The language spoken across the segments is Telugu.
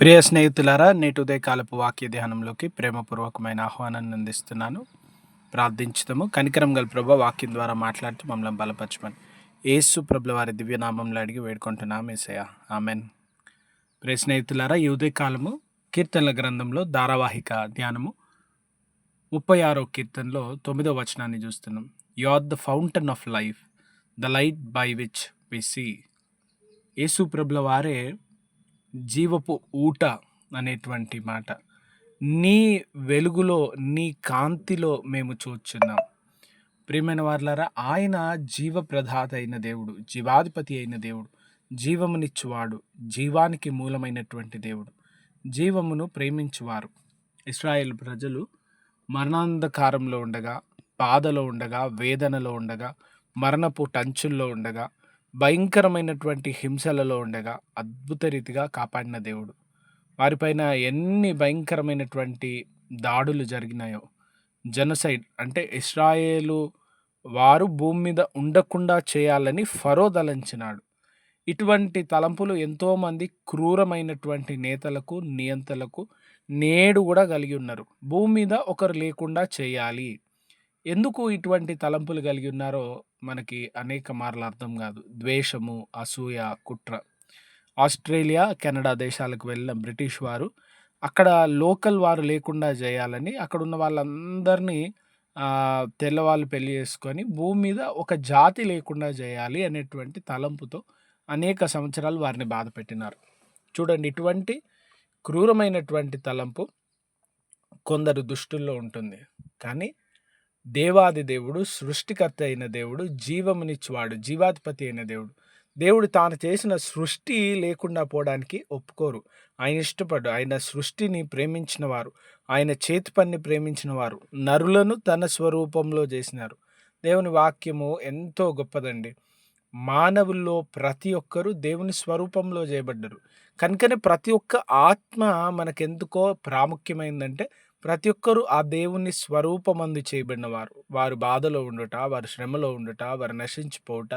ప్రియ స్నేహితులారా నేటి ఉదయకాలపు వాక్య ధ్యానంలోకి ప్రేమపూర్వకమైన ఆహ్వానాన్ని అందిస్తున్నాను. ప్రార్థించుతాము కనికరం గల ప్రభ వాక్యం ద్వారా మాట్లాడుతూ మమ్మల్ని బలపరచమని. ఏసు ప్రభుల వారి దివ్యనామంలో అడిగి వేడుకుంటున్నాం ఏసయ్య. ఆమెన్. ప్రియ స్నేహితులారా ఈ ఉదయకాలము కీర్తనల గ్రంథంలో ధారావాహిక ధ్యానము ముప్పై ఆరో కీర్తనలో తొమ్మిదో వచనాన్ని చూస్తున్నాం. You are the fountain of life the light by which we see. యేసు ప్రభుల వారే జీవపు ఊట అనేటువంటి మాట. నీ వెలుగులో నీ కాంతిలో మేము చూచున్నాం. ప్రియమైన వార్లారా ఆయన జీవప్రదాత అయిన దేవుడు జీవాధిపతి అయిన దేవుడు జీవమునిచ్చువాడు జీవానికి మూలమైనటువంటి దేవుడు. జీవమును ప్రేమించువారు. ఇస్రాయేల్ ప్రజలు మరణాంధకారంలో ఉండగా బాధలో ఉండగా వేదనలో ఉండగా మరణపు టంచుల్లో ఉండగా భయంకరమైనటువంటి హింసలలో ఉండగా అద్భుత రీతిగా కాపాడిన దేవుడు. వారిపైన ఎన్ని భయంకరమైనటువంటి దాడులు జరిగినాయో జనసైడ్ అంటే ఇస్రాయేలు వారు భూమి మీద ఉండకుండా చేయాలని ఫరోదలంచినాడు ఇటువంటి తలంపులు ఎంతోమంది క్రూరమైనటువంటి నేతలకు నియంతలకు నేడు కూడా కలిగి ఉన్నారు. భూమి మీద ఒకరు లేకుండా చేయాలి. ఎందుకు ఇటువంటి తలంపులు కలిగి ఉన్నారో మనకి అనేక మార్లు అర్థం కాదు. ద్వేషము అసూయ కుట్ర. ఆస్ట్రేలియా కెనడా దేశాలకు వెళ్ళిన బ్రిటిష్ వారు అక్కడ లోకల్ వారు లేకుండా చేయాలని అక్కడ ఉన్న వాళ్ళందరినీ తెల్లవాళ్ళు పెళ్ళి చేసుకొని భూమి మీద ఒక జాతి లేకుండా చేయాలి అనేటువంటి తలంపుతో అనేక సంవత్సరాలు వారిని బాధ పెట్టినారు. చూడండి ఇటువంటి క్రూరమైనటువంటి తలంపు కొందరు దుష్టుల్లో ఉంటుంది. కానీ దేవాది దేవుడు సృష్టికర్త అయిన దేవుడు జీవమునిచ్చువాడు జీవాధిపతి అయిన దేవుడు. దేవుడు తాను చేసిన సృష్టి లేకుండా పోవడానికి ఒప్పుకోరు. ఆయన ఇష్టపడు ఆయన సృష్టిని ప్రేమించిన వారు ఆయన చేతి పని ప్రేమించిన వారు నరులను తన స్వరూపంలో చేసినారు. దేవుని వాక్యము ఎంతో గొప్పదండి. మానవుల్లో ప్రతి ఒక్కరూ దేవుని స్వరూపంలో చేయబడ్డరు. కనుకనే ప్రతి ఒక్క ఆత్మ మనకెందుకో ప్రాముఖ్యమైందంటే ప్రతి ఒక్కరూ ఆ దేవుని స్వరూపమందు చేయబడిన వారు వారు బాధలో ఉండుట వారి శ్రమలో ఉండుట వారు నశించిపోవుట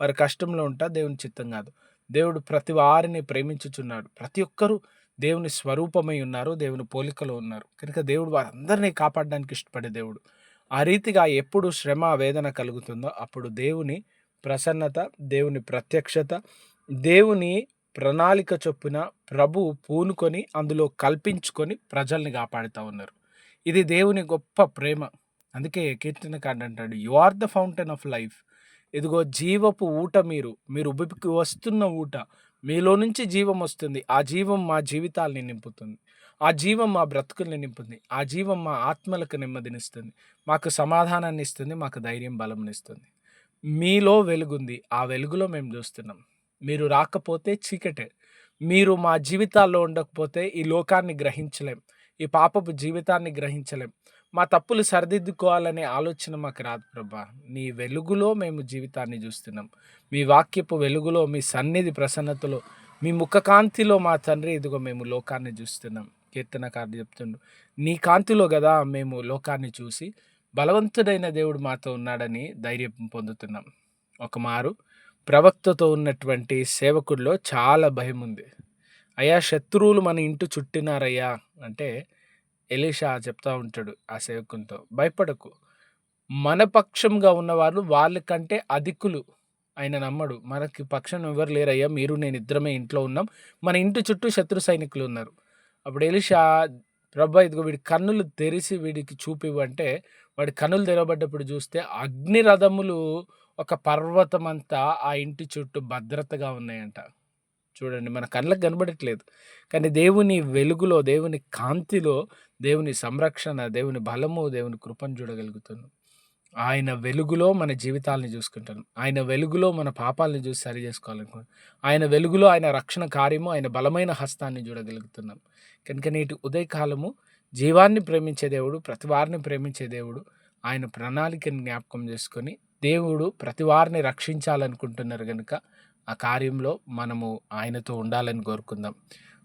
వారి కష్టంలో ఉంట దేవుని చిత్తం కాదు. దేవుడు ప్రతి వారిని ప్రేమించుచున్నాడు. ప్రతి ఒక్కరూ దేవుని స్వరూపమై ఉన్నారు దేవుని పోలికలో ఉన్నారు. కనుక దేవుడు వారందరినీ కాపాడడానికి ఇష్టపడే దేవుడు. ఆ రీతిగా ఎప్పుడు శ్రమ వేదన కలుగుతుందో అప్పుడు దేవుని ప్రసన్నత దేవుని ప్రత్యక్షత దేవుని ప్రణాళిక చొప్పున ప్రభు పూనుకొని అందులో కల్పించుకొని ప్రజల్ని కాపాడుతూ ఉన్నారు. ఇది దేవుని గొప్ప ప్రేమ. అందుకే కీర్తనకాండ అంటాడు you are the fountain of life ఇదిగో జీవపు ఊట మీరు. మీరు ఉబికి వస్తున్న ఊట. మీలో నుంచి జీవం వస్తుంది. ఆ జీవం మా జీవితాల్ని నింపుతుంది. ఆ జీవం మా బ్రతుకుల్ని నింపుతుంది. ఆ జీవం మా ఆత్మలకు నెమ్మదినిస్తుంది. మాకు సమాధానాన్ని ఇస్తుంది. మాకు ధైర్యం బలంనిస్తుంది మీలో వెలుగుంది. ఆ వెలుగులో మేము చూస్తున్నాం. మీరు రాకపోతే చీకటే. మీరు మా జీవితాల్లో ఉండకపోతే ఈ లోకాన్ని గ్రహించలేం. ఈ పాపపు జీవితాన్ని గ్రహించలేం. మా తప్పులు సరిదిద్దుకోవాలనే ఆలోచన మాకు రాదు ప్రభా. నీ వెలుగులో మేము జీవితాన్ని చూస్తున్నాం. మీ వాక్యపు వెలుగులో మీ సన్నిధి ప్రసన్నతలో మీ ముఖకాంతిలో మా తండ్రి ఇదిగో మేము లోకాన్ని చూస్తున్నాం. కీర్తనకారు చెప్తుండు. నీ కాంతిలో కదా మేము లోకాన్ని చూసి బలవంతుడైన దేవుడు మాతో ఉన్నాడని ధైర్యం పొందుతున్నాం. ఒక మారు ప్రవక్తతో ఉన్నటువంటి సేవకుల్లో చాలా భయం ఉంది అయ్యా శత్రువులు మన ఇంటి చుట్టినారయ్యా అంటే ఎలీషా చెప్తా ఉంటాడు ఆ సేవకునితో భయపడకు. మన పక్షంగా ఉన్నవారు వాళ్ళకంటే అధికులు ఆయన నమ్మడు. మనకి పక్షం ఎవరు లేరయ్యా? మీరు నేను ఇద్దరమే ఇంట్లో ఉన్నాం. మన ఇంటి చుట్టూ శత్రు సైనికులు ఉన్నారు. అప్పుడు ఎలిషా ప్రభా ఇదిగో వీడి కన్నులు తెరిచి వీడికి చూపివ్వంటే వాడి కన్నులు తెరవబడ్డప్పుడు చూస్తే అగ్ని రథములు ఒక పర్వతం అంతా ఆ ఇంటి చుట్టూ భద్రతగా ఉన్నాయంట. చూడండి మన కళ్ళకు కనబడట్లేదు. కానీ దేవుని వెలుగులో దేవుని కాంతిలో దేవుని సంరక్షణ దేవుని బలము దేవుని కృపను చూడగలుగుతున్నాం. ఆయన వెలుగులో మన జీవితాలని చూసుకుంటాను ఆయన వెలుగులో మన పాపాలను చూసి సరి చేసుకోవాలనుకుంటున్నాం ఆయన వెలుగులో ఆయన రక్షణ కార్యము ఆయన బలమైన హస్తాన్ని చూడగలుగుతున్నాం. కనుక నేటి ఉదయకాలము జీవాన్ని ప్రేమించే దేవుడు ప్రతి వారిని ప్రేమించే దేవుడు ఆయన ప్రణాళికని జ్ఞాపకం చేసుకొని దేవుడు ప్రతి వారిని రక్షించాలనుకుంటున్నారు కనుక ఆ కార్యంలో మనము ఆయనతో ఉండాలని కోరుకుందాం.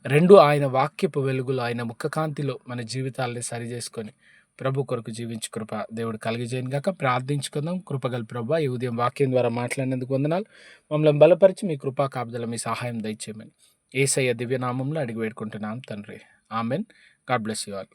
రెండు ఆయన వాక్యపు వెలుగులో ఆయన ముఖకాంతిలో మన జీవితాలని సరి చేసుకొని ప్రభు కొరకు జీవించి కృప దేవుడు కలిగజేయను గాక. ప్రార్థించుకుందాం. కృపగల ప్రభు ఈ ఉదయం వాక్యం ద్వారా మాట్లాడినందుకు వందనాలు. మమ్మల్ని బలపరిచి మీ కృపా కాపుదల మీ సహాయం దయచేయమని. ఏసయ్య దివ్యనామంలో అడిగి వేడుకుంటున్నాం తండ్రి. Amen. God bless you all